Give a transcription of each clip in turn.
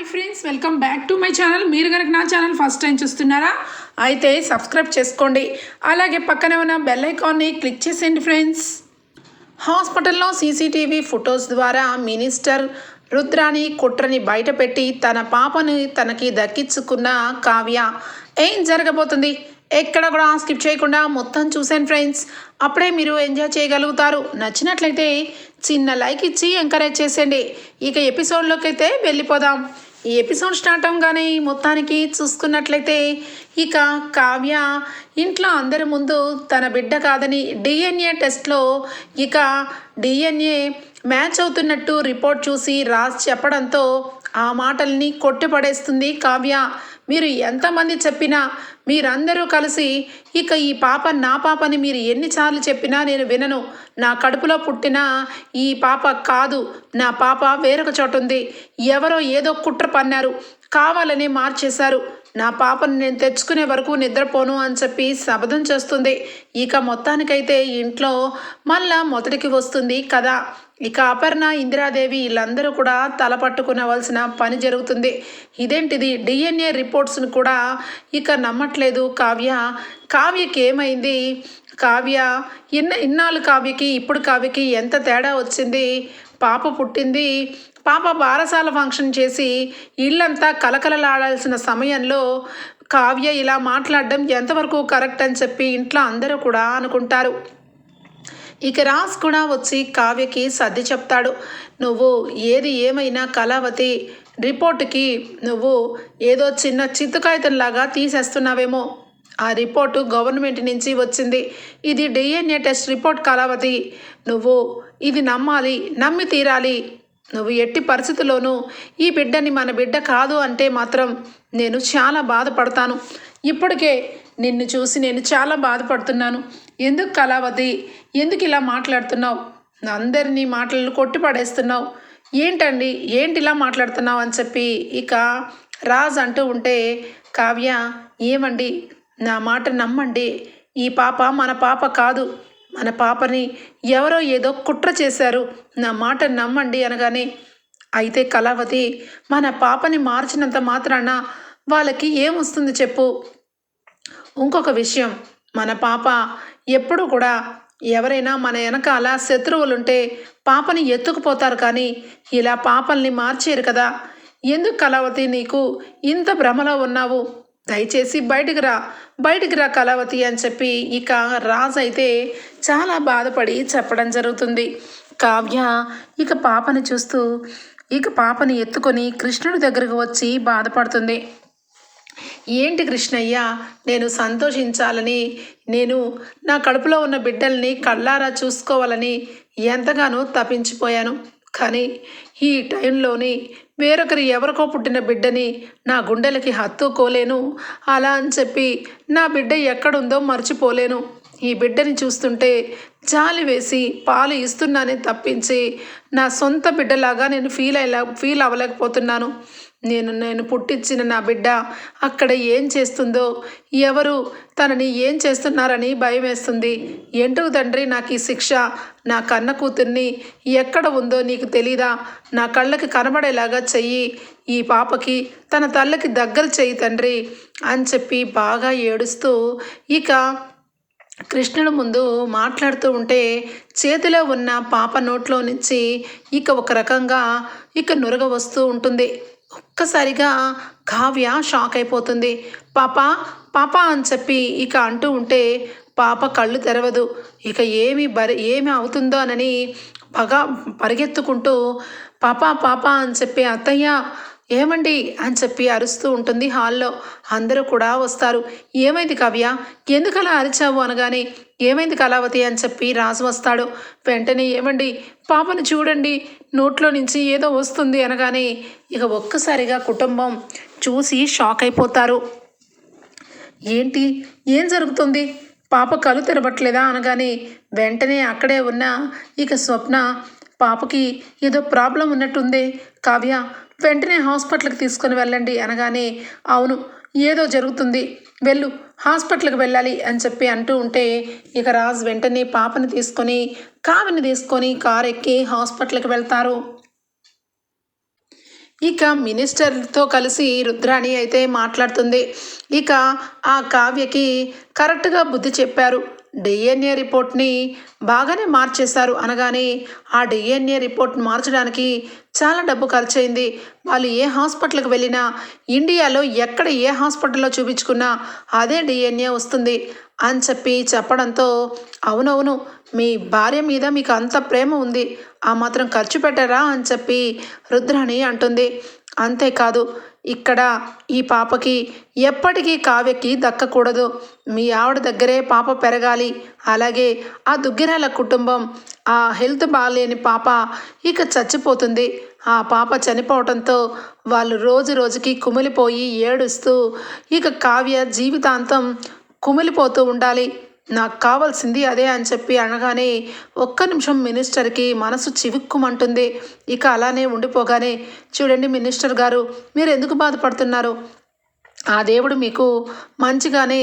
Hi friends welcome back to my channel మీరు కనుక నా ఛానల్ ఫస్ట్ టైం చూస్తున్నారా అయితే సబ్స్క్రైబ్ చేసుకోండి. అలాగే పక్కనే ఉన్న బెల్ ఐకాన్ని క్లిక్ చేసేయండి ఫ్రెండ్స్ హాస్పిటల్లో సీసీటీవీ ఫొటోస్ ద్వారా మినిస్టర్ రుద్రాని కుట్రని బయటపెట్టి తన పాపని తనకి దక్కించుకున్న కావ్య ఏం జరగబోతుంది? ఎక్కడ కూడా స్కిప్ చేయకుండా మొత్తం చూసాను ఫ్రెండ్స్ అప్పుడే మీరు ఎంజాయ్ చేయగలుగుతారు. నచ్చినట్లయితే చిన్న లైక్ ఇచ్చి ఎంకరేజ్ చేసేయండి. ఇక ఎపిసోడ్లోకి అయితే వెళ్ళిపోదాం. ఈ ఎపిసోడ్ స్టార్ట్ అవగానే మొత్తానికి చూసుకున్నట్లయితే ఇక కావ్య ఇంట్లో అందరి ముందు తన బిడ్డ కాదని డిఎన్ఏ టెస్ట్లో ఇక డిఎన్ఏ మ్యాచ్ అవుతున్నట్టు రిపోర్ట్ చూసి రాసి చెప్పడంతో ఆ మాటల్ని కొట్టిపడేస్తుంది కావ్య. మీరు ఎంతమంది చెప్పినా మీరందరూ కలిసి ఇక ఈ పాప నా పాపని మీరు ఎన్నిసార్లు చెప్పినా నేను వినను. నా కడుపులో పుట్టిన ఈ పాప కాదు. నా పాప వేరొక చోట ఉంది ఎవరో ఏదో కుట్ర పన్నారు. కావాలని మార్చేశారు. నా పాపను నేను తెచ్చుకునే వరకు నిద్రపోను అని చెప్పి శబదం చేస్తుంది. ఇక మొత్తానికైతే ఇంట్లో మళ్ళా మొదటికి వస్తుంది కదా ఇక అపర్ణ ఇందిరాదేవి వీళ్ళందరూ కూడా తల పట్టుకునవలసిన పని జరుగుతుంది. ఇదేంటిది? డిఎన్ఏ రిపోర్ట్స్ని కూడా ఇక నమ్మట్లేదు కావ్య. కావ్యకి ఏమైంది కావ్య ఇన్న ఇన్నాళ్ళు కావ్యకి ఇప్పుడు కావ్యకి ఎంత తేడా వచ్చింది? పాప పుట్టింది పాప బారసాల ఫంక్షన్ చేసి ఇల్లంతా కలకలలాడాల్సిన సమయంలో కావ్య ఇలా మాట్లాడడం ఎంతవరకు కరెక్ట్ అని చెప్పి ఇంట్లో అందరూ కూడా అనుకుంటారు. ఇక రాజ్ కూడా వచ్చి కావ్యకి సర్ది చెప్తాడు. నువ్వు ఏది ఏమైనా కళావతి రిపోర్టుకి నువ్వు ఏదో చిన్న చిత్తుకాయితంలాగా తీసేస్తున్నావేమో. ఆ రిపోర్టు గవర్నమెంట్ నుంచి వచ్చింది. ఇది డిఎన్ఏ టెస్ట్ రిపోర్ట్ కళావతి. నువ్వు ఇది నమ్మాలి నమ్మి తీరాలి నువ్వు ఎట్టి పరిస్థితుల్లోనూ ఈ బిడ్డని మన బిడ్డ కాదు అంటే మాత్రం నేను చాలా బాధపడతాను. ఇప్పటికే నిన్ను చూసి నేను చాలా బాధపడుతున్నాను. ఎందుకు కళావతి? ఎందుకు ఇలా మాట్లాడుతున్నావు? అందరినీ మాటలను కొట్టిపడేస్తున్నావు. ఏంటండి? ఏంటి ఇలా మాట్లాడుతున్నావు అని చెప్పి ఇక రాజ్ అంటూ ఉంటే కావ్య ఏమండి? నా మాట నమ్మండి. ఈ పాప మన పాప కాదు. మన పాపని ఎవరో ఏదో కుట్ర చేశారు. నా మాట నమ్మండి అనగానే అయితే కళావతి మన పాపని మార్చినంత మాత్రాన వాళ్ళకి ఏమొస్తుంది చెప్పు. ఇంకొక విషయం మన పాప ఎప్పుడు కూడా ఎవరైనా మన వెనకాల శత్రువులుంటే పాపని ఎత్తుకుపోతారు కానీ ఇలా పాపల్ని మార్చేరు కదా. ఎందుకు కళావతి నీకు ఇంత భ్రమలో ఉన్నావు? దయచేసి బయటికి రా బయటికి రా కళావతి అని చెప్పి ఇక రాజ్ అయితే చాలా బాధపడి చెప్పడం జరుగుతుంది. కావ్య ఇక పాపని చూస్తూ ఇక పాపని ఎత్తుకొని కృష్ణుడి దగ్గరకు వచ్చి బాధపడుతుంది. ఏంటి కృష్ణయ్య నేను సంతోషించాలని నేను నా కడుపులో ఉన్న బిడ్డల్ని కళ్ళారా చూసుకోవాలని ఎంతగానో తప్పించిపోయాను కానీ ఈ టైంలోని వేరొకరి ఎవరికో పుట్టిన బిడ్డని నా గుండెలకి హత్తుకోలేను. అలా అని చెప్పి నా బిడ్డ ఎక్కడుందో మర్చిపోలేను. ఈ బిడ్డని చూస్తుంటే జాలి వేసి పాలు ఇస్తున్నానే తప్పించి నా సొంత బిడ్డలాగా నేను ఫీల్ అయ్యే ఫీల్ అవ్వలేకపోతున్నాను. నేను నేను పుట్టించిన నా బిడ్డ అక్కడ ఏం చేస్తుందో ఎవరు తనని ఏం చేస్తున్నారని భయం వేస్తుంది ఎందుకు తండ్రి నాకు ఈ శిక్ష నా కన్న కూతుర్ని ఎక్కడ ఉందో నీకు తెలీదా? నా కళ్ళకి కనబడేలాగా చెయ్యి. ఈ పాపకి తన తల్లకి దగ్గర చెయ్యి తండ్రి అని చెప్పి బాగా ఏడుస్తూ ఇక కృష్ణుడు ముందు మాట్లాడుతూ ఉంటే చేతిలో ఉన్న పాప నోట్లో నుంచి ఇక ఒక రకంగా ఇక నురగ వస్తూ ఉంటుంది. ఒక్కసారిగా కావ్య షాక్ అయిపోతుంది. పాప పాప అని చెప్పి ఇక అంటూ ఉంటే పాప కళ్ళు తెరవదు. ఇక ఏమి బరి ఏమి అవుతుందో అని పగా పరిగెత్తుకుంటూ పాప పాప అని చెప్పి అత్తయ్య ఏమండి అని చెప్పి అరుస్తూ ఉంటుంది హాల్లో. అందరూ కూడా వస్తారు. ఏమైంది కావ్య? ఎందుకు అలా అరిచావు అనగానే ఏమైంది కళావతి అని చెప్పి రాజు వస్తాడు. వెంటనే ఏమండి? పాపను చూడండి. నోట్లో నుంచి ఏదో వస్తుంది అనగానే ఇక ఒక్కసారిగా కుటుంబం చూసి షాక్ అయిపోతారు. ఏంటి? ఏం జరుగుతుంది? పాప కలు తెరవట్లేదా అనగానే వెంటనే అక్కడే ఉన్న ఇక స్వప్న పాపకి ఏదో ప్రాబ్లం ఉన్నట్టుందే. కావ్య వెంటనే హాస్పిటల్కి తీసుకొని వెళ్ళండి అనగానే అవును ఏదో జరుగుతుంది. వెళ్ళు హాస్పిటల్కి వెళ్ళాలి అని చెప్పి అంటూ ఉంటే ఇక రాజ్ వెంటనే పాపని తీసుకొని కావిని తీసుకొని కారు ఎక్కి హాస్పిటల్కి వెళ్తారు. ఇక మినిస్టర్తో కలిసి రుద్రాణి అయితే మాట్లాడుతుంది. ఇక ఆ కావ్యకి కరెక్ట్గా బుద్ధి చెప్పారు. డిఎన్ఏ రిపోర్ట్ని బాగానే మార్చేశారు అనగానే ఆ డిఎన్ఏ రిపోర్ట్ మార్చడానికి చాలా డబ్బు ఖర్చయింది. వాళ్ళు ఏ హాస్పిటల్కి వెళ్ళినా ఇండియాలో ఎక్కడ ఏ హాస్పిటల్లో చూపించుకున్నా అదే డిఎన్ఏ వస్తుంది అని చెప్పి చెప్పడంతో అవునవును మీ భార్య మీద మీకు అంత ప్రేమ ఉంది ఆ మాత్రం ఖర్చు పెట్టారా అని చెప్పి రుద్రాణి అంటుంది. అంతేకాదు ఇక్కడ ఈ పాపకి ఎప్పటికీ కావ్యకి దక్కకూడదు. మీ ఆవిడ దగ్గరే పాప పెరగాలి. అలాగే ఆ దుగ్గిరాల కుటుంబం ఆ హెల్త్ బాగాలేని పాప ఇక చచ్చిపోతుంది. ఆ పాప చనిపోవడంతో వాళ్ళు రోజు రోజుకి కుమిలిపోయి ఏడుస్తూ ఇక కావ్య జీవితాంతం కుమిలిపోతూ ఉండాలి. నాకు కావాల్సింది అదే అని చెప్పి అనగానే ఒక్క నిమిషం మినిస్టర్కి మనసు చివుక్కుమంటుంది. ఇక అలానే ఉండిపోగానే చూడండి మినిస్టర్ గారు మీరు ఎందుకు బాధపడుతున్నారు? ఆ దేవుడు మీకు మంచిగానే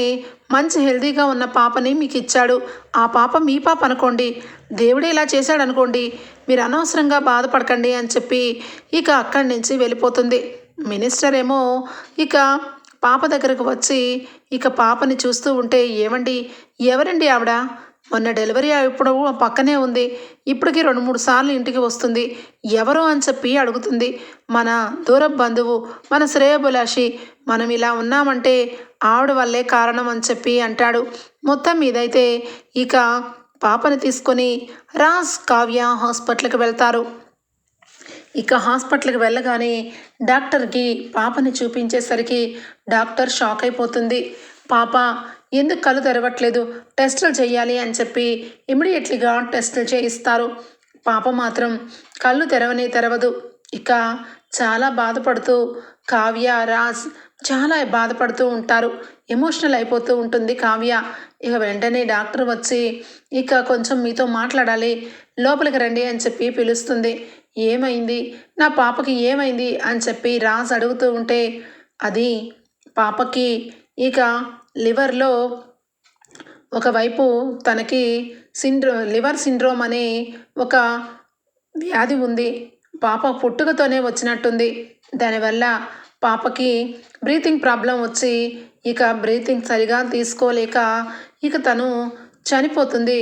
మంచి హెల్తీగా ఉన్న పాపని మీకు ఇచ్చాడు ఆ పాప మీ పాప అనుకోండి దేవుడే ఇలా చేశాడు అనుకోండి మీరు అనవసరంగా బాధపడకండి అని చెప్పి ఇక అక్కడి నుంచి వెళ్ళిపోతుంది. మినిస్టర్ ఏమో ఇక పాప దగ్గరకు వచ్చి ఇక పాపని చూస్తూ ఉంటే ఏమండి? ఎవరండి ఆవిడ? మొన్న డెలివరీ ఇప్పుడు పక్కనే ఉంది. ఇప్పటికి రెండు మూడు సార్లు ఇంటికి వస్తుంది. ఎవరో అని చెప్పి అడుగుతుంది. మన దూర బంధువు మన శ్రేయభిలాషి మనం ఇలా ఉన్నామంటే ఆవిడ వల్లే కారణం అని చెప్పి అంటాడు. మొత్తం మీదైతే ఇక పాపని తీసుకొని రాజ్ కావ్య హాస్పిటల్కి వెళ్తారు. ఇక హాస్పిటల్కి వెళ్ళగానే డాక్టర్కి పాపని చూపించేసరికి డాక్టర్ షాక్ అయిపోతుంది. పాప ఎందుకు కళ్ళు తెరవట్లేదు? టెస్టులు చేయాలి అని చెప్పి ఇమీడియట్లీగా టెస్టులు చేయిస్తారు. పాప మాత్రం కళ్ళు తెరవని తెరవదు. ఇక చాలా బాధపడుతూ కావ్య రాజ్ చాలా బాధపడుతూ ఉంటారు. ఎమోషనల్ అయిపోతూ ఉంటుంది కావ్య. ఇక వెంటనే డాక్టర్ వచ్చి ఇక కొంచెం మీతో మాట్లాడాలి లోపలికి రండి అని చెప్పి పిలుస్తుంది. ఏమైంది? నా పాపకి ఏమైంది? అని చెప్పి రాజ్ అడుగుతూ ఉంటే అది పాపకి ఇక లివర్లో ఒకవైపు తనకి సిండ్రో లివర్ సిండ్రోమ్ అనే ఒక వ్యాధి ఉంది. పాప పుట్టుకతోనే వచ్చినట్టుంది. దానివల్ల పాపకి బ్రీతింగ్ ప్రాబ్లం వచ్చి ఇక బ్రీతింగ్ సరిగా తీసుకోలేక ఇక తను చనిపోతుంది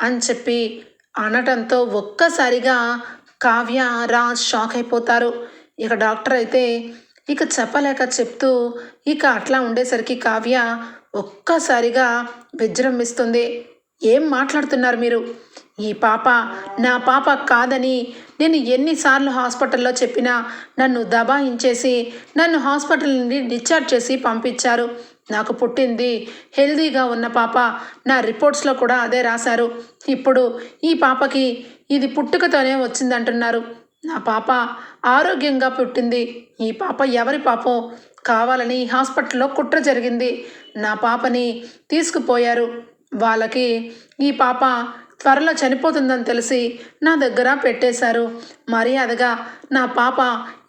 అని చెప్పి అనటంతో ఒక్కసారిగా కావ్య రాజ్ షాక్ అయిపోతారు. ఇక డాక్టర్ అయితే ఇక చెప్పలేక చెప్తూ ఇక అట్లా ఉండేసరికి కావ్య ఒక్కసారిగా విజృంభిస్తుంది ఏం మాట్లాడుతున్నారు మీరు? ఈ పాప నా పాప కాదని నేను ఎన్నిసార్లు హాస్పిటల్లో చెప్పినా నన్ను దబాయించేసి నన్ను హాస్పిటల్ నుండి డిశ్చార్జ్ చేసి పంపించారు. నాకు పుట్టింది హెల్దీగా ఉన్న పాప. నా రిపోర్ట్స్లో కూడా అదే రాశారు. ఇప్పుడు ఈ పాపకి ఇది పుట్టుకతోనే వచ్చిందంటున్నారు. నా పాప ఆరోగ్యంగా పుట్టింది. ఈ పాప ఎవరి పాపం? కావాలని హాస్పిటల్లో కుట్ర జరిగింది. నా పాపని తీసుకుపోయారు. వాళ్ళకి ఈ పాప త్వరలో చనిపోతుందని తెలిసి నా దగ్గర పెట్టేశారు. మర్యాదగా నా పాప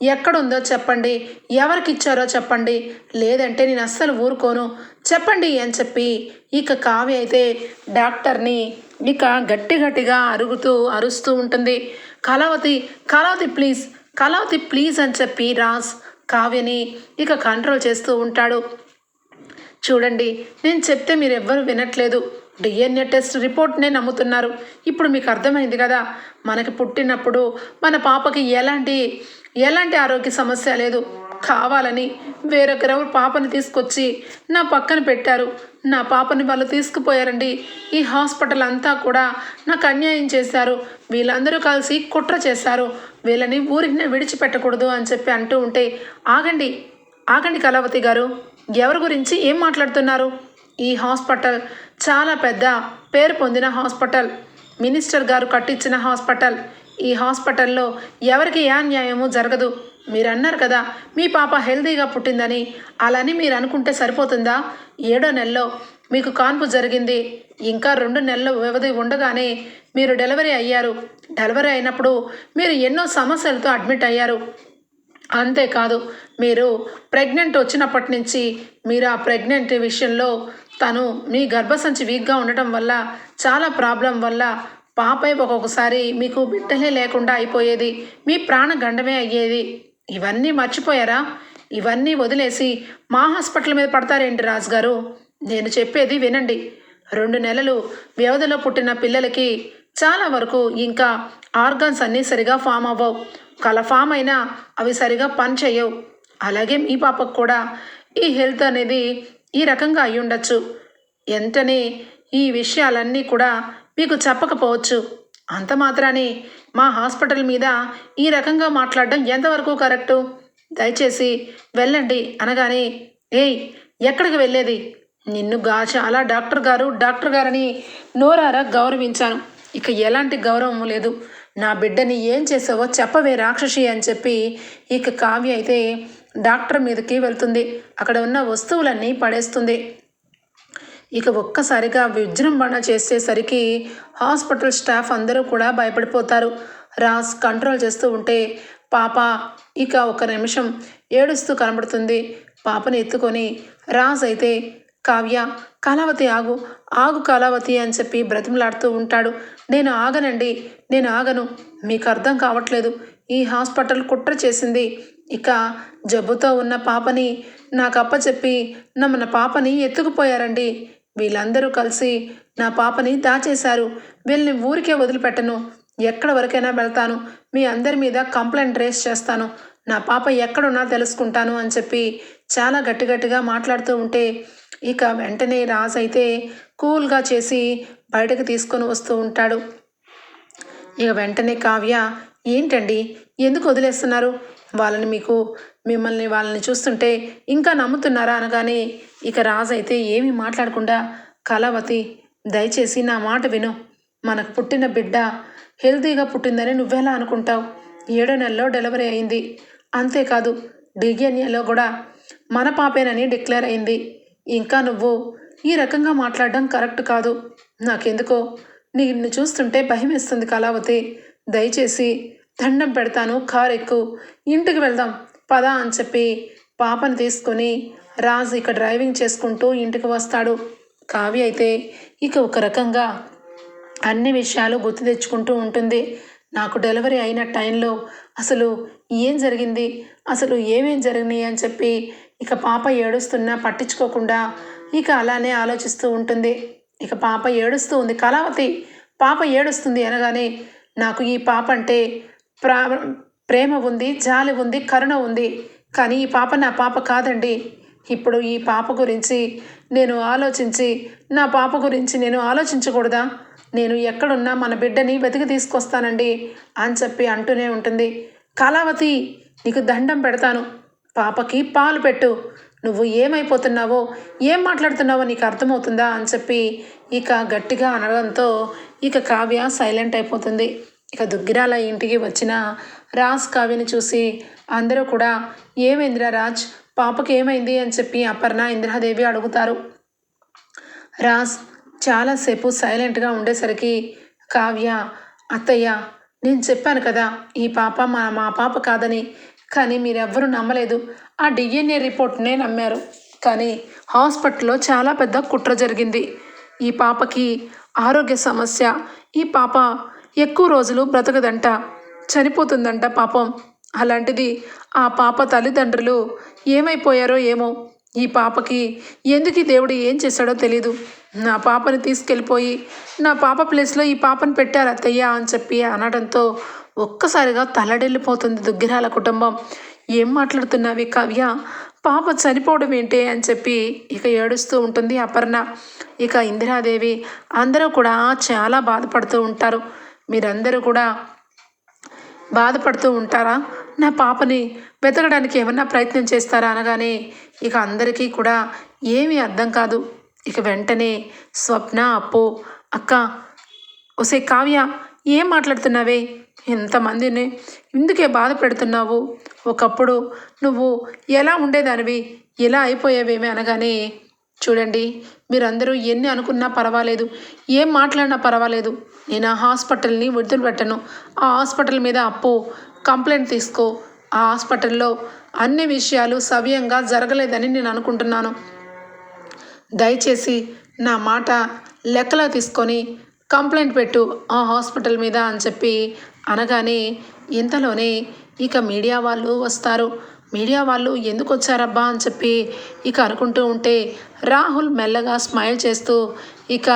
ఎక్కడుందో చెప్పండి. ఎవరికి ఇచ్చారో చెప్పండి. లేదంటే నేను అస్సలు ఊరుకోను. చెప్పండి అని చెప్పి ఇక కావ్య అయితే డాక్టర్ని ఇక గట్టి గట్టిగా అరుగుతూ అరుస్తూ ఉంటుంది. కళావతి కళావతి ప్లీజ్ కళావతి ప్లీజ్ అని చెప్పి రాజ్ కావ్యని ఇక కంట్రోల్ చేస్తూ ఉంటాడు. చూడండి నేను చెప్తే మీరు ఎవ్వరు వినట్లేదు డిఎన్ఏ టెస్ట్ రిపోర్ట్నే నమ్ముతున్నారు. ఇప్పుడు మీకు అర్థమైంది కదా మనకి పుట్టినప్పుడు మన పాపకి ఎలాంటి ఎలాంటి ఆరోగ్య సమస్య లేదు. కావాలని వేరొకరెవరు పాపని తీసుకొచ్చి నా పక్కన పెట్టారు. నా పాపని వాళ్ళు తీసుకుపోయారండి. ఈ హాస్పిటల్ అంతా కూడా నాకు అన్యాయం చేశారు. వీళ్ళందరూ కలిసి కుట్ర చేశారు. వీళ్ళని ఊరికి విడిచిపెట్టకూడదు అని చెప్పి అంటూ ఉంటే ఆగండి ఆగండి కళావతి గారు. ఎవరి గురించి ఏం మాట్లాడుతున్నారు? ఈ హాస్పిటల్ చాలా పెద్ద పేరు పొందిన హాస్పిటల్. మినిస్టర్ గారు కట్టించిన హాస్పిటల్. ఈ హాస్పిటల్లో ఎవరికి ఏ అన్యాయము జరగదు. మీరు అన్నారు కదా మీ పాప హెల్తీగా పుట్టిందని. అలాని మీరు అనుకుంటే సరిపోతుందా? ఏడో నెలలో మీకు కాన్పు జరిగింది. ఇంకా రెండు నెలల వ్యవధి ఉండగానే మీరు డెలివరీ అయ్యారు. డెలివరీ అయినప్పుడు మీరు ఎన్నో సమస్యలతో అడ్మిట్ అయ్యారు. అంతేకాదు మీరు ప్రెగ్నెంట్ వచ్చినప్పటి నుంచి మీరు ఆ ప్రెగ్నెంట్ విషయంలో తను మీ గర్భసంచి వీక్గా ఉండటం వల్ల చాలా ప్రాబ్లం వల్ల పాపై ఒక్కొక్కసారి మీకు బిడ్డలే లేకుండా అయిపోయేది మీ ప్రాణ గండమే అయ్యేది. ఇవన్నీ మర్చిపోయారా? ఇవన్నీ వదిలేసి మా హాస్పిటల్ మీద పడతారేంటి రాజుగారు? నేను చెప్పేది వినండి. రెండు నెలలు వ్యవధిలో పుట్టిన పిల్లలకి చాలా వరకు ఇంకా ఆర్గన్స్ అన్నీ సరిగా ఫామ్ అవ్వవు. కల ఫామ్ అయినా అవి సరిగా పని చేయవు అలాగే మీ పాపకు కూడా ఈ హెల్త్ అనేది ఈ రకంగా అయి ఉండొచ్చు వెంటనే ఈ విషయాలన్నీ కూడా మీకు చెప్పకపోవచ్చు. అంత మాత్రానే మా హాస్పిటల్ మీద ఈ రకంగా మాట్లాడడం ఎంతవరకు కరెక్టు? దయచేసి వెళ్ళండి అనగానే ఏయ్ ఎక్కడికి వెళ్ళేది? నిన్ను గాచ అలా డాక్టర్ గారు డాక్టర్ గారని నోరారా గౌరవించాను. ఇక ఎలాంటి గౌరవం లేదు. నా బిడ్డని ఏం చేసావో చెప్పవే రాక్షసి అని చెప్పి ఇక కావ్య అయితే డాక్టర్ మీదకి వెళ్తుంది. అక్కడ ఉన్న వస్తువులన్నీ పడేస్తుంది. ఇక ఒక్కసారిగా విజృంభణ చేసేసరికి హాస్పిటల్ స్టాఫ్ అందరూ కూడా భయపడిపోతారు. రాజ్ కంట్రోల్ చేస్తూ ఉంటే పాప ఇక ఒక నిమిషం ఏడుస్తూ కనబడుతుంది. పాపని ఎత్తుకొని రాజ్ అయితే కావ్య కళావతి ఆగు ఆగు కళావతి అని చెప్పి బ్రతిమలాడుతూ ఉంటాడు. నేను ఆగనండి నేను ఆగను మీకు అర్థం కావట్లేదు. ఈ హాస్పిటల్ కుట్ర చేసింది. ఇక జబ్బుతో ఉన్న పాపని నాకు అప్పచెప్పి చెప్పి నమ్మన పాపని ఎత్తుకుపోయారండి. వీళ్ళందరూ కలిసి నా పాపని దాచేశారు. వీళ్ళని ఊరికే వదిలిపెట్టను. ఎక్కడ వరకైనా వెళ్తాను. మీ అందరి మీద కంప్లైంట్ రేస్ చేస్తాను. నా పాప ఎక్కడున్నా తెలుసుకుంటాను అని చెప్పి చాలా గట్టిగట్టిగా మాట్లాడుతూ ఉంటే ఇక వెంటనే రాజ్ అయితే కూల్గా చేసి బయటకు తీసుకొని వస్తూ ఉంటాడు. ఇక వెంటనే కావ్య ఏంటండి? ఎందుకు వదిలేస్తున్నారు? వాళ్ళని మీకు మిమ్మల్ని వాళ్ళని చూస్తుంటే ఇంకా నమ్ముతున్నారా అనగానే ఇక రాజు అయితే ఏమీ మాట్లాడకుండా కళావతి దయచేసి నా మాట విను. మనకు పుట్టిన బిడ్డ హెల్తీగా పుట్టిందని నువ్వెలా అనుకుంటావు? ఏడో నెలలో డెలివరీ అయింది. అంతేకాదు డిఎన్ఏలో కూడా మన పాపేనని డిక్లేర్ అయింది. ఇంకా నువ్వు ఈ రకంగా మాట్లాడడం కరెక్ట్ కాదు. నాకెందుకో? నిన్ను చూస్తుంటే భయమేస్తుంది కళావతి. దయచేసి దండం పెడతాను కారు ఎక్కు ఇంటికి వెళ్దాం. పద అని చెప్పి పాపను తీసుకొని రాజు ఇక డ్రైవింగ్ చేసుకుంటూ ఇంటికి వస్తాడు. కావ్య అయితే ఇక ఒక రకంగా అన్ని విషయాలు గుర్తు తెచ్చుకుంటూ ఉంటుంది. నాకు డెలివరీ అయిన టైంలో అసలు ఏం జరిగింది? అసలు ఏమేం జరిగినాయి అని చెప్పి ఇక పాప ఏడుస్తున్నా పట్టించుకోకుండా ఇక అలానే ఆలోచిస్తూ ఉంటుంది. ఇక పాప ఏడుస్తూ ఉంది. కళావతి పాప ఏడుస్తుంది అనగానే నాకు ఈ పాప అంటే ప్రా ప్రేమ ఉంది జాలి ఉంది కరుణ ఉంది. కానీ ఈ పాప నా పాప కాదండి. ఇప్పుడు ఈ పాప గురించి నేను ఆలోచించి నా పాప గురించి నేను ఆలోచించకూడదా? నేను ఎక్కడున్నా మన బిడ్డని వెతికి తీసుకొస్తానండి అని చెప్పి అంటూనే ఉంటుంది. కళావతి నీకు దండం పెడతాను. పాపకి పాలు పెట్టు. నువ్వు ఏమైపోతున్నావో ఏం మాట్లాడుతున్నావో నీకు అర్థమవుతుందా అని చెప్పి ఇక గట్టిగా అనడంతో ఇక కావ్య సైలెంట్ అయిపోతుంది. ఇక దుగ్గిరాల ఇంటికి వచ్చిన రాజ్ కావ్యని చూసి అందరూ కూడా ఏమైందిరా రాజ్? పాపకి ఏమైంది అని చెప్పి అపర్ణ ఇంద్రాదేవి అడుగుతారు. రాజ్ చాలాసేపు సైలెంట్గా ఉండేసరికి కావ్య అత్తయ్య నేను చెప్పాను కదా ఈ పాప మా మా పాప కాదని కానీ మీరెవ్వరూ నమ్మలేదు. ఆ డిఎన్ఏ రిపోర్ట్నే నమ్మారు. కానీ హాస్పిటల్లో చాలా పెద్ద కుట్ర జరిగింది. ఈ పాపకి ఆరోగ్య సమస్య ఈ పాప ఎక్కువ రోజులు బ్రతకదంట. చనిపోతుందంట పాపం. అలాంటిది ఆ పాప తల్లిదండ్రులు ఏమైపోయారో ఏమో. ఈ పాపకి ఎందుకు దేవుడు ఏం చేశాడో తెలీదు. నా పాపని తీసుకెళ్ళిపోయి నా పాప ప్లేస్లో ఈ పాపను పెట్టారు అత్తయ్య అని చెప్పి అనడంతో ఒక్కసారిగా తల్లడిల్లిపోతుంది దుగ్గిరాల కుటుంబం. ఏం మాట్లాడుతున్నావి కావ్య? పాప చనిపోవడం ఏంటి అని చెప్పి ఇక ఏడుస్తూ ఉంటుంది అపర్ణ. ఇక ఇందిరాదేవి అందరూ కూడా చాలా బాధపడుతూ ఉంటారు. మీరందరూ కూడా బాధపడుతూ ఉంటారా? నా పాపని వెతకడానికి ఏమన్నా ప్రయత్నం చేస్తారా అనగానే ఇక అందరికీ కూడా ఏమీ అర్థం కాదు. ఇక వెంటనే స్వప్న అప్పు అక్క ఒసే కావ్య ఏం మాట్లాడుతున్నావే? ఎంతమందిని ఇందుకే బాధ పెడుతున్నావు. ఒకప్పుడు నువ్వు ఎలా ఉండేదానివి? ఎలా అయిపోయావేమి? అనగానే చూడండి మీరందరూ ఎన్ని అనుకున్నా పర్వాలేదు ఏం మాట్లాడినా పర్వాలేదు. నేను ఆ హాస్పిటల్ని వదిలిపెట్టను. ఆ హాస్పిటల్ మీద అప్పు కంప్లైంట్ తీసుకో. ఆ హాస్పిటల్లో అన్ని విషయాలు సవ్యంగా జరగలేదని నేను అనుకుంటున్నాను. దయచేసి నా మాట లెక్కలో తీసుకొని కంప్లైంట్ పెట్టు ఆ హాస్పిటల్ మీద అని చెప్పి అనగానే ఇంతలోనే ఇక మీడియా వాళ్ళు వస్తారు. మీడియా వాళ్ళు ఎందుకు వచ్చారబ్బా అని చెప్పి ఇక అనుకుంటూ ఉంటే రాహుల్ మెల్లగా స్మైల్ చేస్తూ ఇక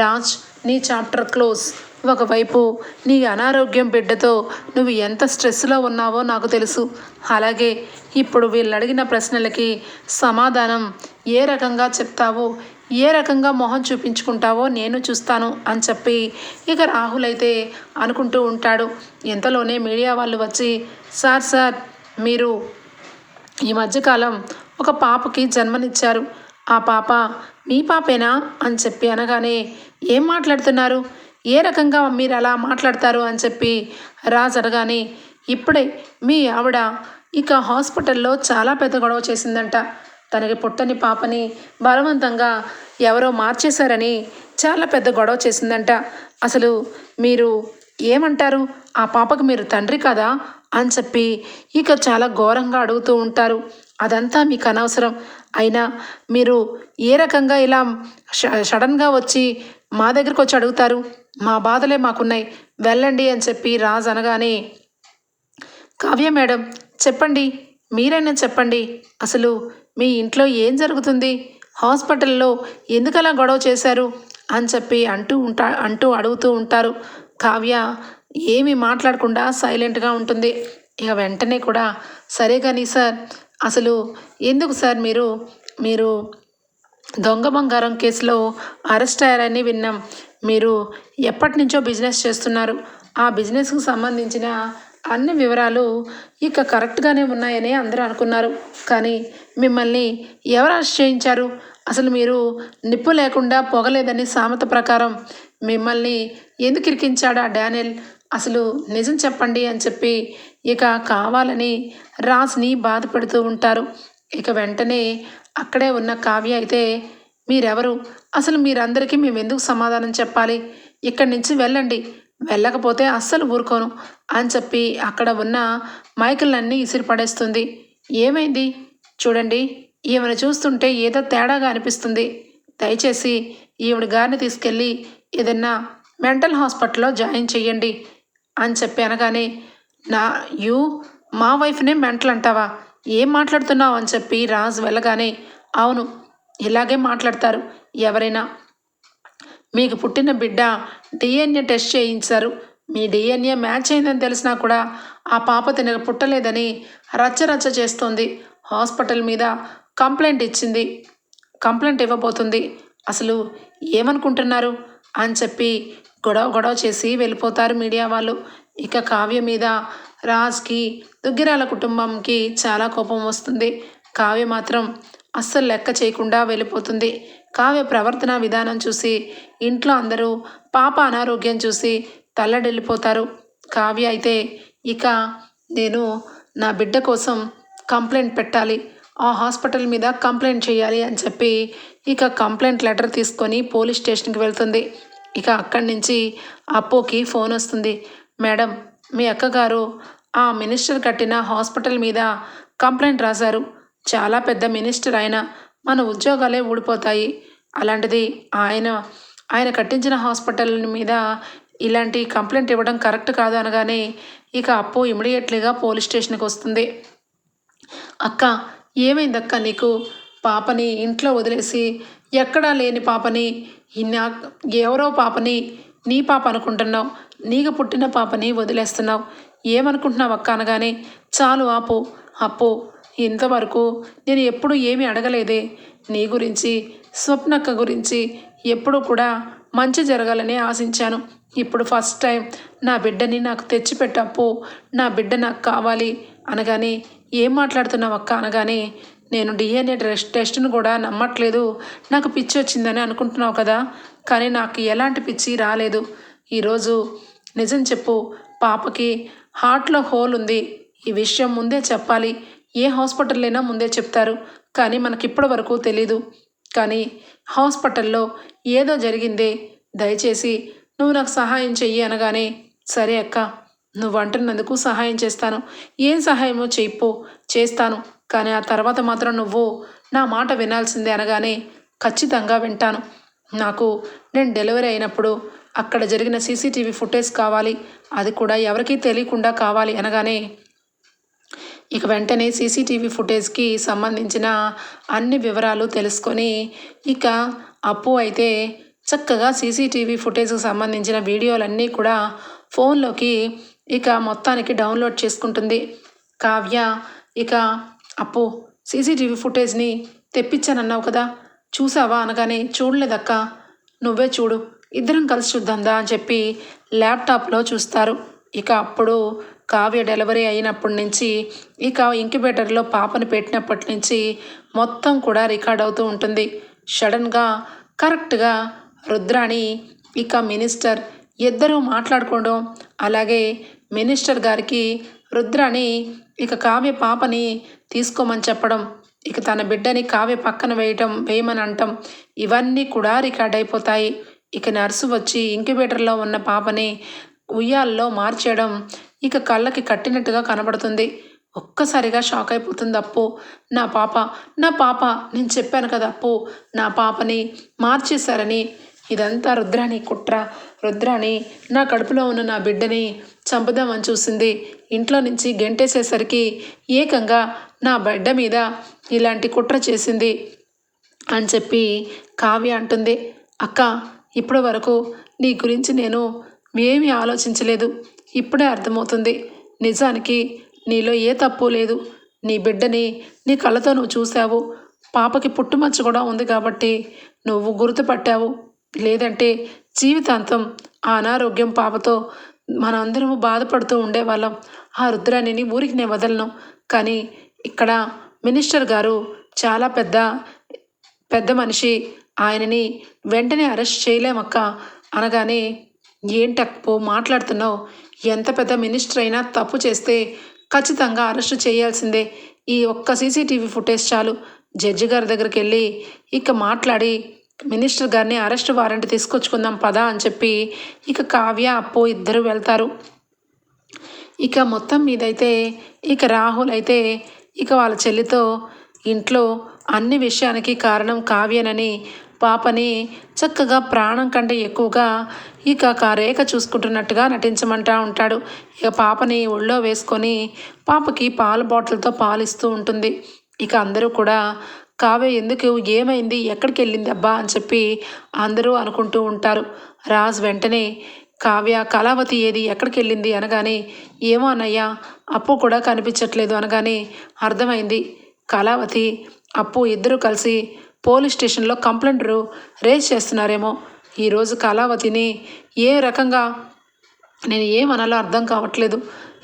రాజ్ నీ చాప్టర్ క్లోజ్. ఒకవైపు నీ అనారోగ్యం బిడ్డతో నువ్వు ఎంత స్ట్రెస్లో ఉన్నావో నాకు తెలుసు. అలాగే ఇప్పుడు వీళ్ళు అడిగిన ప్రశ్నలకి సమాధానం ఏ రకంగా చెప్తావో ఏ రకంగా మొహం చూపించుకుంటావో నేను చూస్తాను అని చెప్పి ఇక రాహుల్ అయితే అనుకుంటూ ఉంటాడు. ఎంతలోనే మీడియా వాళ్ళు వచ్చి సార్ సార్ మీరు ఈ మధ్యకాలం ఒక పాపకి జన్మనిచ్చారు. ఆ పాప మీ పాపేనా? అని చెప్పి అనగానే ఏం మాట్లాడుతున్నారు? ఏ రకంగా మీరు అలా మాట్లాడతారు? అని చెప్పి రాజు అనగానే ఇప్పుడే మీ ఆవిడ ఇక హాస్పిటల్లో చాలా పెద్ద గొడవ చేసిందంట. తనకి పుట్టని పాపని బలవంతంగా ఎవరో మార్చేశారని చాలా పెద్ద గొడవ చేసిందంట. అసలు మీరు ఏమంటారు? ఆ పాపకు మీరు తండ్రి కదా? అని చెప్పి ఇక చాలా ఘోరంగా అడుగుతూ ఉంటారు. అదంతా మీకు అనవసరం. అయినా మీరు ఏ రకంగా ఇలా ష- సడన్గా వచ్చి మా దగ్గరకు వచ్చి అడుగుతారు? మా బాధలే మాకున్నాయి. వెళ్ళండి అని చెప్పి రాజ్ అనగానే కావ్య మేడం చెప్పండి. మీరైనా చెప్పండి. అసలు మీ ఇంట్లో ఏం జరుగుతుంది? హాస్పిటల్లో ఎందుకలా గొడవ చేశారు? అని చెప్పి అంటూ ఉంటా అంటూ అడుగుతూ ఉంటారు. కావ్య ఏమీ మాట్లాడకుండా సైలెంట్గా ఉంటుంది. ఇక వెంటనే కూడా సరే కానీ సార్ అసలు ఎందుకు సార్ మీరు మీరు దొంగ బంగారం కేసులో అరెస్ట్ అయ్యారని విన్నాం. మీరు ఎప్పటి నుంచో బిజినెస్ చేస్తున్నారు. ఆ బిజినెస్కి సంబంధించిన అన్ని వివరాలు ఇక కరెక్ట్గానే ఉన్నాయని అందరూ అనుకున్నారు. కానీ మిమ్మల్ని ఎవరు అరెస్ట్ చేయించారు? అసలు మీరు నిప్పు లేకుండా పొగలేదని సామెత ప్రకారం మిమ్మల్ని ఎందుకు ఇరికించాడు ఆ డానియల్? అసలు నిజం చెప్పండి అని చెప్పి ఇక కావాలని రాజ్ని బాధ పెడుతూ ఉంటారు. ఇక వెంటనే అక్కడే ఉన్న కావ్య అయితే మీరెవరు? అసలు మీరందరికీ మేము ఎందుకు సమాధానం చెప్పాలి? ఇక్కడి నుంచి వెళ్ళండి. వెళ్ళకపోతే అస్సలు ఊరుకోను అని చెప్పి అక్కడ ఉన్న మైకులన్నీ ఇసిరిపడేస్తుంది ఏమైంది? చూడండి ఈమెను చూస్తుంటే ఏదో తేడాగా అనిపిస్తుంది. దయచేసి ఈవిడ గారిని తీసుకెళ్ళి ఏదన్నా మెంటల్ హాస్పిటల్లో జాయిన్ చేయండి అని చెప్పి అనగానే నా యూ మా వైఫ్నే మెంటల్ అంటావా ఏం మాట్లాడుతున్నావు అని చెప్పి రాజు వెళ్ళగానే అవును ఇలాగే మాట్లాడతారు ఎవరైనా. మీకు పుట్టిన బిడ్డ డిఎన్ఏ టెస్ట్ చేయించారు. మీ డిఎన్ఏ మ్యాచ్ అయిందని తెలిసినా కూడా ఆ పాప తినక పుట్టలేదని రచ్చ రచ్చ చేస్తోంది. హాస్పిటల్ మీద కంప్లైంట్ ఇచ్చింది. కంప్లైంట్ ఇవ్వబోతుంది. అసలు ఏమనుకుంటున్నారు? అని చెప్పి గొడవ గొడవ చేసి వెళ్ళిపోతారు మీడియా వాళ్ళు. ఇక కావ్య మీద రాజ్కి దుగ్గిరాల కుటుంబంకి చాలా కోపం వస్తుంది. కావ్య మాత్రం అస్సలు లెక్క చేయకుండా వెళ్ళిపోతుంది. కావ్య ప్రవర్తన విధానం చూసి ఇంట్లో అందరూ పాప అనారోగ్యం చూసి తల్లడిల్లిపోతారు. కావ్య అయితే ఇక నేను నా బిడ్డ కోసం కంప్లైంట్ పెట్టాలి. ఆ హాస్పిటల్ మీద కంప్లైంట్ చేయాలి అని చెప్పి ఇక కంప్లైంట్ లెటర్ తీసుకొని పోలీస్ స్టేషన్కి వెళ్తుంది. ఇక అక్కడి నుంచి అప్పుకి ఫోన్ వస్తుంది. మేడం మీ అక్కగారు ఆ మినిస్టర్ కట్టిన హాస్పిటల్ మీద కంప్లైంట్ రాశారు. చాలా పెద్ద మినిస్టర్ ఆయన. మన ఉద్యోగాలే ఊడిపోతాయి. అలాంటిది ఆయన ఆయన కట్టించిన హాస్పిటల్ మీద ఇలాంటి కంప్లైంట్ ఇవ్వడం కరెక్ట్ కాదు అనగానే ఇక అప్పు ఇమీడియట్లీగా పోలీస్ స్టేషన్కి వస్తుంది. అక్క ఏమైంది అక్క నీకు? పాపని ఇంట్లో వదిలేసి ఎక్కడా లేని పాపని నా ఎవరో పాపని నీ పాప అనుకుంటున్నావు నీకు పుట్టిన పాపని వదిలేస్తున్నావు. ఏమనుకుంటున్నావు అక్క అనగానే చాలు ఆపు అప్పు ఇంతవరకు నేను ఎప్పుడు ఏమీ అడగలేదే. నీ గురించి స్వప్నక్క గురించి ఎప్పుడూ కూడా మంచి జరగాలని ఆశించాను. ఇప్పుడు ఫస్ట్ టైం నా బిడ్డని నాకు తెచ్చిపెట్టప్పు నా బిడ్డ నాకు కావాలి అనగానే ఏం మాట్లాడుతున్నావు అక్క అనగానే నేను డిఎన్ఏ టెస్ట్ టెస్ట్ను కూడా నమ్మట్లేదు. నాకు పిచ్చి వచ్చిందని అనుకుంటున్నావు కదా? కానీ నాకు ఎలాంటి పిచ్చి రాలేదు. ఈరోజు నిజం చెప్పు. పాపకి హార్ట్లో హోల్ ఉంది. ఈ విషయం ముందే చెప్పాలి. ఏ హాస్పిటల్లైనా ముందే చెప్తారు. కానీ మనకి ఇప్పటి వరకు తెలీదు. కానీ హాస్పిటల్లో ఏదో జరిగిందే. దయచేసి నువ్వు నాకు సహాయం చెయ్యి అనగానే సరే అక్క నువ్వు అంటున్నందుకు సహాయం చేస్తాను. ఏం సహాయమో చెప్పు చేస్తాను. కానీ ఆ తర్వాత మాత్రం నువ్వు నా మాట వినాల్సిందే అనగానే ఖచ్చితంగా వింటాను. నాకు నేను డెలివరీ అయినప్పుడు అక్కడ జరిగిన సీసీటీవీ ఫుటేజ్ కావాలి. అది కూడా ఎవరికీ తెలియకుండా కావాలి అనగానే ఇక వెంటనే సీసీటీవీ ఫుటేజ్కి సంబంధించిన అన్ని వివరాలు తెలుసుకొని ఇక అప్పు అయితే చక్కగా సీసీటీవీ ఫుటేజ్కి సంబంధించిన వీడియోలన్నీ కూడా ఫోన్లోకి ఇక మొత్తానికి డౌన్లోడ్ చేసుకుంటుంది. కావ్య ఇక అప్పు సీసీటీవీ ఫుటేజ్ని తెప్పించానన్నావు కదా. చూసావా అనగానే చూడలేదక్క. నువ్వే చూడు ఇద్దరం కలిసి చూద్దాందా అని చెప్పి ల్యాప్టాప్లో చూస్తారు. ఇక అప్పుడు కావ్య డెలివరీ అయినప్పటి నుంచి ఇక ఇంక్యుబేటర్లో పాపను పెట్టినప్పటి నుంచి మొత్తం కూడా రికార్డ్ అవుతూ ఉంటుంది. సడన్గా కరెక్ట్గా రుద్రాణి ఇక మినిస్టర్ ఇద్దరూ మాట్లాడుకోవడం అలాగే మినిస్టర్ గారికి రుద్రాణి ఇక కావ్య పాపని తీసుకోమని చెప్పడం ఇక తన బిడ్డని కావ్య పక్కన వేయటం వేయమని అంటాం ఇవన్నీ కూడా రికార్డ్ అయిపోతాయి. ఇక నర్సు వచ్చి ఇంక్యుబేటర్లో ఉన్న పాపని ఉయ్యాల్లో మార్చేయడం ఇక కళ్ళకి కట్టినట్టుగా కనబడుతుంది. ఒక్కసారిగా షాక్ అయిపోతుంది అప్పు. నా పాప నా పాప నేను చెప్పాను కదా అప్పు. నా పాపని మార్చేశారని. ఇదంతా రుద్రాణి కుట్ర. రుద్రాణి నా కడుపులో ఉన్న నా బిడ్డని చంపుదామని చూసింది. ఇంట్లో నుంచి గెంటేసేసరికి ఏకంగా నా బిడ్డ మీద ఇలాంటి కుట్ర చేసింది అని చెప్పి కావ్య అంటుంది. అక్క ఇప్పటి వరకు నీ గురించి నేను ఏమీ ఆలోచించలేదు. ఇప్పుడే అర్థమవుతుంది. నిజానికి నీలో ఏ తప్పు లేదు. నీ బిడ్డని నీ కళ్ళతో నువ్వు చూసావు పాపకి పుట్టుమచ్చ కూడా ఉంది కాబట్టి నువ్వు గుర్తుపట్టావు. లేదంటే జీవితాంతం అనారోగ్యం పాపతో మనందరము బాధపడుతూ ఉండేవాళ్ళం. ఆ రుద్రాణిని ఊరికి నేను వదలను. కానీ ఇక్కడ మినిస్టర్ గారు చాలా పెద్ద పెద్ద మనిషి. ఆయనని వెంటనే అరెస్ట్ చేయలేమక్క. అనగానే ఏంటప్పో మాట్లాడుతున్నావు? ఎంత పెద్ద మినిస్టర్ అయినా తప్పు చేస్తే ఖచ్చితంగా అరెస్ట్ చేయాల్సిందే. ఈ ఒక్క సీసీటీవీ ఫుటేజ్ చాలు. జడ్జి గారి దగ్గరికి వెళ్ళి ఇక మాట్లాడి మినిస్టర్ గారిని అరెస్ట్ వారెంట్ తీసుకొచ్చుకుందాం పదా అని చెప్పి ఇక కావ్య అప్పు ఇద్దరు వెళ్తారు. ఇక మొత్తం మీదైతే ఇక రాహుల్ అయితే ఇక వాళ్ళ చెల్లితో ఇంట్లో అన్ని విషయానికి కారణం కావ్యనని పాపని చక్కగా ప్రాణం కంటే ఎక్కువగా ఇక కా రేఖ చూసుకుంటున్నట్టుగా నటించమంటా ఉంటాడు. ఇక పాపని ఒళ్ళో వేసుకొని పాపకి పాల బాటిల్తో పాలిస్తూ ఉంటుంది. ఇక అందరూ కూడా కావ్య ఎందుకు? ఏమైంది? ఎక్కడికి వెళ్ళింది అబ్బా? అని చెప్పి అందరూ అనుకుంటూ ఉంటారు. రాజ్ వెంటనే కావ్య కళావతి ఏది? ఎక్కడికి వెళ్ళింది అనగానే ఏమో అన్నయ్యా అప్పు కూడా కనిపించట్లేదు అనగానే అర్థమైంది. కళావతి అప్పు ఇద్దరు కలిసి పోలీస్ స్టేషన్లో కంప్లైంట్ రేజ్ చేస్తున్నారేమో. ఈరోజు కళావతిని ఏ రకంగా నేను ఏమనాలో అర్థం కావట్లేదు.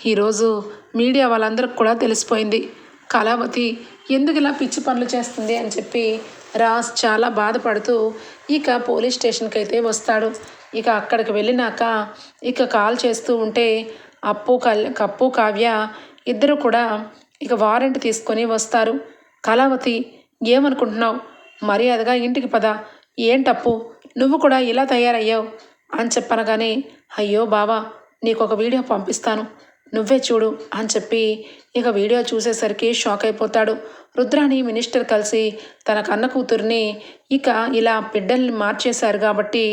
ఈరోజు మీడియా వాళ్ళందరికి కూడా తెలిసిపోయింది. కళావతి ఎందుకు ఇలా పిచ్చి పనులు చేస్తుంది? అని చెప్పి రాజ్ చాలా బాధపడుతూ ఇక పోలీస్ స్టేషన్కి అయితే వస్తాడు. ఇక అక్కడికి వెళ్ళినాక ఇక కాల్ చేస్తూ ఉంటే అప్పు కల్ కప్పు కావ్య ఇద్దరు కూడా ఇక వారెంట్ తీసుకొని వస్తారు. కళావతి ఏమనుకుంటున్నావు? మర్యాదగా ఇంటికి పద. ఏంటప్పు నువ్వు కూడా ఇలా తయారయ్యావు? అని చెప్పనగానే అయ్యో బావా నీకు ఒక వీడియో పంపిస్తాను. నువ్వే చూడు అని చెప్పి ఇక వీడియో చూసేసరికి షాక్ అయిపోతాడు. రుద్రాణి మినిస్టర్ కలిసి తన కన్న కూతుర్ని ఇక ఇలా బిడ్డల్ని మార్చేశారు కాబట్టి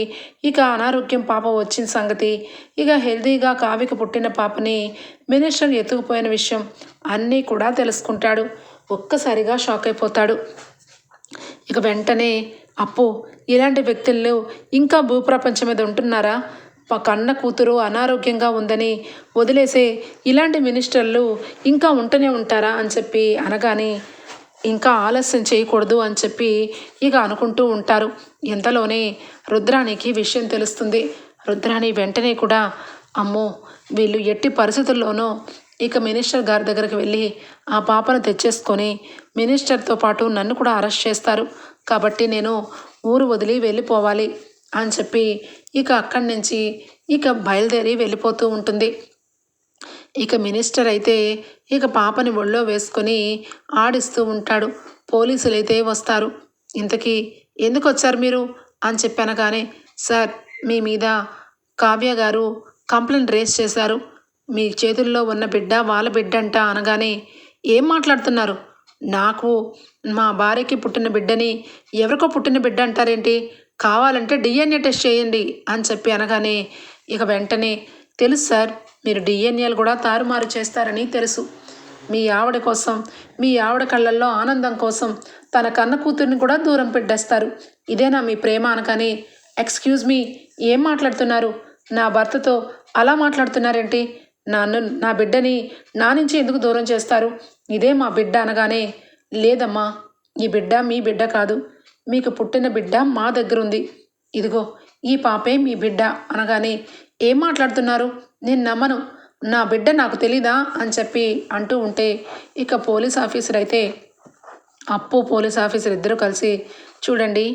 ఇక అనారోగ్యం పాప వచ్చిన సంగతి ఇక హెల్తీగా కావికి పుట్టిన పాపని మినిస్టర్ ఎత్తుకుపోయిన విషయం అన్నీ కూడా తెలుసుకుంటాడు. ఒక్కసారిగా షాక్ అయిపోతాడు. ఇక వెంటనే అప్పు ఇలాంటి వ్యక్తులు ఇంకా భూప్రపంచం మీద ఉంటున్నారా? మా కన్న కూతురు అనారోగ్యంగా ఉందని వదిలేసే ఇలాంటి మినిస్టర్లు ఇంకా ఉంటూనే ఉంటారా అని చెప్పి అనగానే ఇంకా ఆలస్యం చేయకూడదు అని చెప్పి ఇక అనుకుంటూ ఉంటారు. ఎంతలోనే రుద్రానికి విషయం తెలుస్తుంది. రుద్రాణి వెంటనే కూడా అమ్మో వీళ్ళు ఎట్టి పరిస్థితుల్లోనూ ఇక మినిస్టర్ గారి దగ్గరికి వెళ్ళి ఆ పాపను తెచ్చేసుకొని మినిస్టర్తో పాటు నన్ను కూడా అరెస్ట్ చేస్తారు. కాబట్టి నేను ఊరు వదిలి వెళ్ళిపోవాలి అని చెప్పి ఇక అక్కడి నుంచి ఇక బయలుదేరి వెళ్ళిపోతూ ఉంటుంది. ఇక మినిస్టర్ అయితే ఇక పాపని ఒళ్ళో వేసుకొని ఆడిస్తూ ఉంటాడు. పోలీసులు అయితే వస్తారు. ఇంతకీ ఎందుకు వచ్చారు మీరు? అని చెప్పనగానే సార్ మీ మీద కావ్య గారు కంప్లైంట్ రేస్ చేశారు. మీ చేతుల్లో ఉన్న బిడ్డ వాళ్ళ బిడ్డ అంట అనగానే ఏం మాట్లాడుతున్నారు? నాకు మా భార్యకి పుట్టిన బిడ్డని ఎవరికో పుట్టిన బిడ్డ అంటారేంటి? కావాలంటే డిఎన్ఏ టెస్ట్ చేయండి అని చెప్పి అనగానే ఇక వెంటనే తెలుసు సార్ మీరు డిఎన్ఏలు కూడా తారుమారు చేస్తారని తెలుసు. మీ ఆవిడ కోసం మీ ఆవిడ కళ్ళల్లో ఆనందం కోసం తన కన్న కూతుర్ని కూడా దూరం పెట్టేస్తారు. ఇదేనా మీ ప్రేమ అనగానే ఎక్స్క్యూజ్ మీ ఏం మాట్లాడుతున్నారు? నా భర్తతో అలా మాట్లాడుతున్నారేంటి? నన్ను నా బిడ్డని నా నుంచి ఎందుకు దూరం చేస్తారు? ఇదే మా బిడ్డ అనగానే లేదమ్మా ఈ బిడ్డ మీ బిడ్డ కాదు. మీకు పుట్టిన బిడ్డ మా దగ్గర ఉంది ఇదిగో ఈ పాపే మీ బిడ్డ అనగానే ఏం మాట్లాడుతున్నారు? నేను నమ్మను. నా బిడ్డ నాకు తెలీదా? అని చెప్పి అంటూ ఉంటే ఇక పోలీస్ ఆఫీసర్ అయితే అప్పు పోలీస్ ఆఫీసర్ ఇద్దరు కలిసి చూడండి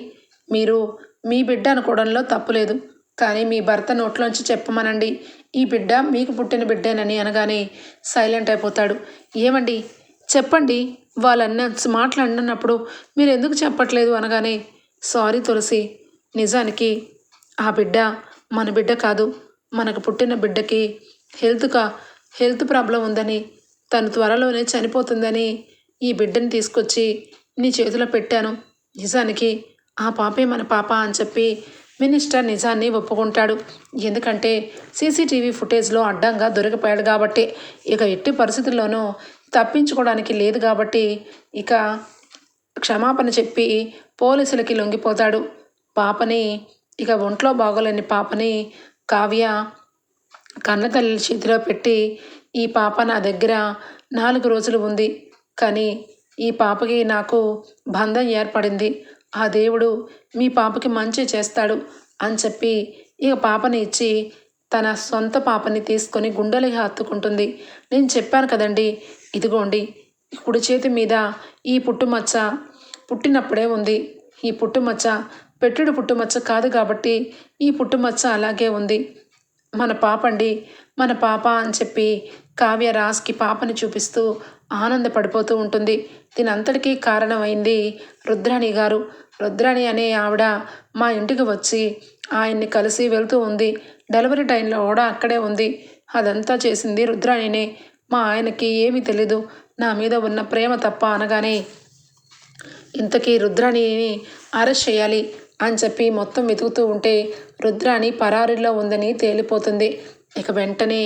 మీరు మీ బిడ్డ అనుకోవడంలో తప్పులేదు కానీ మీ భర్త నోట్లోంచి చెప్పమనండి. ఈ బిడ్డ మీకు పుట్టిన బిడ్డేనని అనగానే సైలెంట్ అయిపోతాడు. ఏమండి? చెప్పండి. వాళ్ళన్న మాట్లాడినప్పుడు మీరు ఎందుకు చెప్పట్లేదు అనగానే సారీ తులసి నిజానికి ఆ బిడ్డ మన బిడ్డ కాదు. మనకు పుట్టిన బిడ్డకి హెల్త్గా హెల్త్ ప్రాబ్లం ఉందని తను త్వరలోనే చనిపోతుందని ఈ బిడ్డని తీసుకొచ్చి నీ చేతిలో పెట్టాను. నిజానికి ఆ పాపే మన పాప అని చెప్పి మినిస్టర్ నిజాన్ని ఒప్పుకుంటాడు. ఎందుకంటే సీసీటీవీ ఫుటేజ్లో అడ్డంగా దొరికిపోయాడు కాబట్టి ఇక ఎట్టి పరిస్థితుల్లోనూ తప్పించుకోవడానికి లేదు కాబట్టి ఇక క్షమాపణ చెప్పి పోలీసులకి లొంగిపోతాడు. పాపని ఇక ఒంట్లో బాగోలేని పాపని కావ్య కన్నతల్లి చేతిలో పెట్టి ఈ పాప నా దగ్గర నాలుగు రోజులు ఉంది. కానీ ఈ పాపకి నాకు బంధం ఏర్పడింది. ఆ దేవుడు మీ పాపకి మంచి చేస్తాడు అని చెప్పి ఇక పాపని ఇచ్చి తన సొంత పాపని తీసుకొని గుండెలకి హత్తుకుంటుంది. నేను చెప్పాను కదండి ఇదిగోండి కుడి చేతి మీద ఈ పుట్టుమచ్చ పుట్టినప్పుడే ఉంది. ఈ పుట్టుమచ్చ పెట్టుడు పుట్టుమచ్చ కాదు కాబట్టి ఈ పుట్టుమచ్చ అలాగే ఉంది. మన పాప అండి మన పాప అని చెప్పి కావ్య రాస్కి పాపని చూపిస్తూ ఆనందపడిపోతూ ఉంటుంది. దీని అంతటికీ కారణమైంది రుద్రాణి గారు. రుద్రాణి అనే ఆవిడ మా ఇంటికి వచ్చి ఆయన్ని కలిసి వెళ్తూ ఉంది. డెలివరీ టైంలో కూడా అక్కడే ఉంది. అదంతా చేసింది రుద్రాణినే. మా ఆయనకి ఏమీ తెలీదు. నా మీద ఉన్న ప్రేమ తప్ప అనగానే ఇంతకీ రుద్రాణిని అరెస్ట్ చేయాలి అని చెప్పి మొత్తం వెతుకుతూ ఉంటే రుద్రాణి పరారీలో ఉందని తేలిపోతుంది. ఇక వెంటనే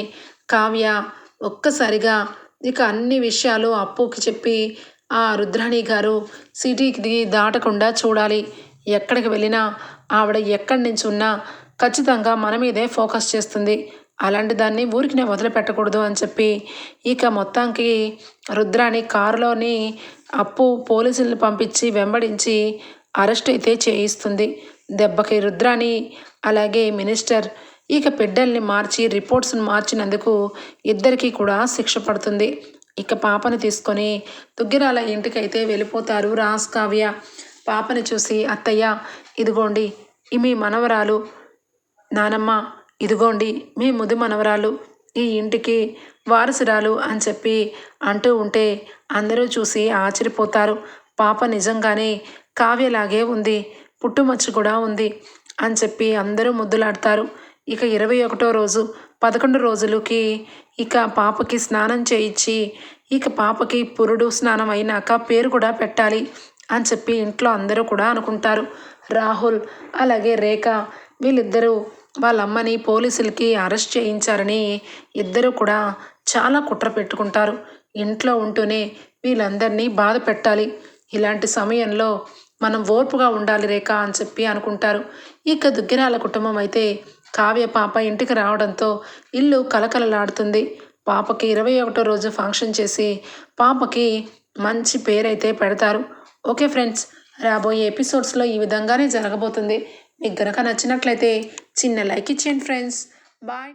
కావ్య ఒక్కసారిగా ఇక అన్ని విషయాలు అప్పుకి చెప్పి ఆ రుద్రాణి గారు సిటీకి దాటకుండా చూడాలి. ఎక్కడికి వెళ్ళినా ఆవిడ ఎక్కడి నుంచి ఉన్నా ఖచ్చితంగా మన మీదే ఫోకస్ చేస్తుంది. అలాంటి దాన్ని ఊరికి వదిలిపెట్టకూడదు అని చెప్పి ఇక మొత్తానికి రుద్రాని కారులోని అప్పు పోలీసులను పంపించి వెంబడించి అరెస్ట్ అయితే చేయిస్తుంది. దెబ్బకి రుద్రాని అలాగే మినిస్టర్ ఇక బిడ్డల్ని మార్చి రిపోర్ట్స్ని మార్చినందుకు ఇద్దరికీ కూడా శిక్ష పడుతుంది. ఇక పాపని తీసుకొని దుగ్గిరాల ఇంటికైతే వెళ్ళిపోతారు రాస్ కావ్య. పాపని చూసి అత్తయ్య ఇదిగోండి ఈ మీ మనవరాలు నానమ్మ ఇదిగోండి మీ ముది మనవరాలు ఈ ఇంటికి వారసురాలు అని చెప్పి అంటూ ఉంటే అందరూ చూసి ఆశ్చర్యపోతారు. పాప నిజంగానే కావ్యలాగే ఉంది పుట్టుమచ్చు కూడా ఉంది అని చెప్పి అందరూ ముద్దులాడతారు. ఇక ఇరవై ఒకటో రోజు పదకొండు రోజులకి ఇక పాపకి స్నానం చేయించి ఇక పాపకి పురుడు స్నానం అయినాక పేరు కూడా పెట్టాలి అని చెప్పి ఇంట్లో అందరూ కూడా అనుకుంటారు. రాహుల్ అలాగే రేఖ వీళ్ళిద్దరూ వాళ్ళ అమ్మని పోలీసులకి అరెస్ట్ చేయించారని ఇద్దరు కూడా చాలా కుట్ర పెట్టుకుంటారు. ఇంట్లో ఉంటూనే వీళ్ళందరినీ బాధ పెట్టాలి. ఇలాంటి సమయంలో మనం ఓర్పుగా ఉండాలి రేఖ అని చెప్పి అనుకుంటారు. ఇక దుగ్గిరాల కుటుంబం అయితే కావ్య పాప ఇంటికి రావడంతో ఇల్లు కలకలలాడుతుంది. పాపకి ఇరవై ఒకటో రోజు ఫంక్షన్ చేసి పాపకి మంచి పేరైతే పెడతారు. ఓకే ఫ్రెండ్స్ రాబోయే ఎపిసోడ్స్లో ఈ విధంగానే జరగబోతుంది. మీకు గనక నచ్చినట్లయితే చిన్న లైక్ ఇచ్చేయండి ఫ్రెండ్స్. బాయ్.